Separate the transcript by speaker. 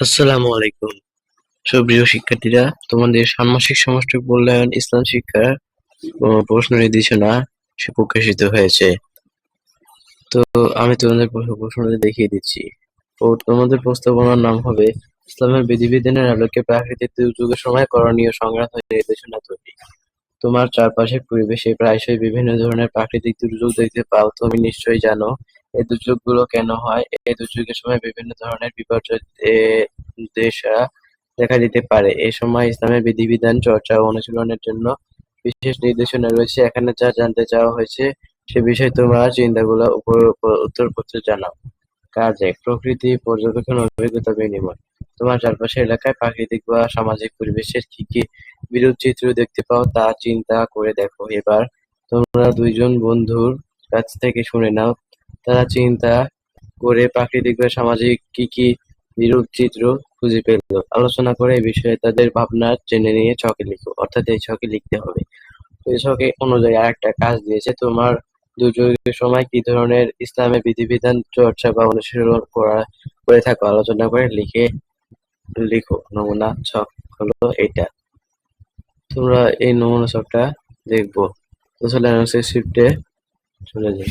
Speaker 1: আসসালামু আলাইকুম। সুপ্রিয় শিক্ষার্থীরা, তোমাদের ষান্মাসিক সমষ্টিক মূল্যায়ন ইসলাম শিক্ষার প্রশ্ন নির্দেশনা প্রকাশিত হয়েছে। তো আমি তোমাদের প্রশ্ন- প্রশ্নটি দেখিয়ে দিচ্ছি। তো তোমাদের প্রস্তাবনার নাম হবে, ইসলামের বিধিবিধানের আলোকে প্রাকৃতিক দুর্যোগের সময় করণীয় সংগ্রাম নির্দেশনা তৈরি। তোমার চারপাশের পরিবেশে প্রায়শই বিভিন্ন ধরনের প্রাকৃতিক দুর্যোগ দেখতে পাও। তুমি নিশ্চয়ই জানো এই দুর্যোগগুলো কেন হয়? এই দুর্যোগের সময় বিভিন্ন ধরনের বিপর্যয় এ- দেখা দিতে পারে। এই সময় ইসলামের বিধিবিধান, চর্চা ও অনুশীলনের জন্য বিশেষ নির্দেশনা রয়েছে। এখানে যা জানতে চাওয়া হয়েছে সে বিষয়ে তোমার চিন্তাগুলো উত্তরপত্রে জানাও। কাজ প্রকৃতি, পর্যবেক্ষণ, অভিজ্ঞতা বিনিময়। তোমার চারপাশের এলাকায় প্রাকৃতিক বা সামাজিক পরিবেশের কি কি বিরূপ চিত্র দেখতে পাও তা চিন্তা করে দেখো। এবার তোমরা দুইজন বন্ধুর কাছ থেকে শুনে নাও তারা চিন্তা করে প্রাকৃতিক বা সামাজিক কি কি বিরূপ চিত্র খুঁজে পেল। আলোচনা করে এই বিষয়ে তাদের ভাবনা জেনে নিয়ে ছকে লিখো, অর্থাৎ এই ছকে লিখতে হবে। এই ছকে অনুযায়ী আরেকটা কাজ দিয়েছে, তোমার দুর্যোগের সময় কি ধরনের ইসলামের বিধিবিধান চর্চা বা অনুশীলন করা, করে থাকো, আলোচনা করে লিখে লিখো। নমুনা ছক হলো এটা তোমরা এই নমুনা ছকটা দেখব। তো চলে শিফটে চলে যাই।